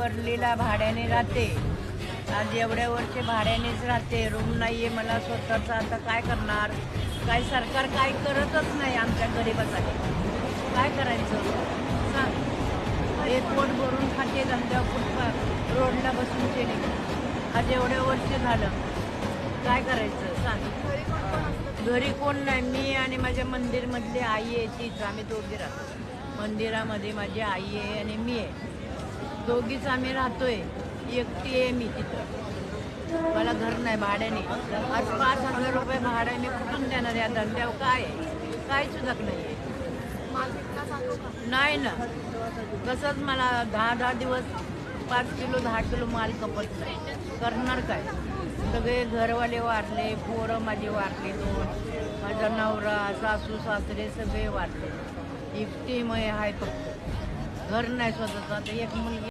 वरलीला भाड्याने राहते. आज एवढ्या वर्षे भाड्यानेच राहते. रूम नाही आहे मला स्वतःचा. आता काय करणार? काय सरकार काय करतच नाही आमच्या गरिबासाठी. काय करायचं? सांग. एक पोट भरून खाते धंद्या फुटपाथ. रोडला बसून केले आज एवढ्या वर्ष झालं. काय करायचं? सांग. घरी कोण घरी कोण नाही? मी आणि माझ्या मंदिरमधली आई आहे तीच. आम्ही दोघी राहतो. मंदिरामध्ये माझी आई आहे आणि मी आहे. दोघीच आम्ही राहतोय. एकटी आहे मी तिथं. मला घर नाही भाड्याने. आज पाच हजार रुपये भाड्याने मी कुठून देणार या धंद्यावर? काय काय सुद्धा नाही आहे. नाही ना. कसंच मला दहा दहा दिवस पाच किलो दहा किलो माल कपत नाही. करणार काय? सगळे घरवाले वारले पोरं माझे वारले दोन. माझा नवरा सासू सासरे सगळे वारले. एकटी मय आहे फक्त. घर नाही स्वतःचं. आता एक मुलगी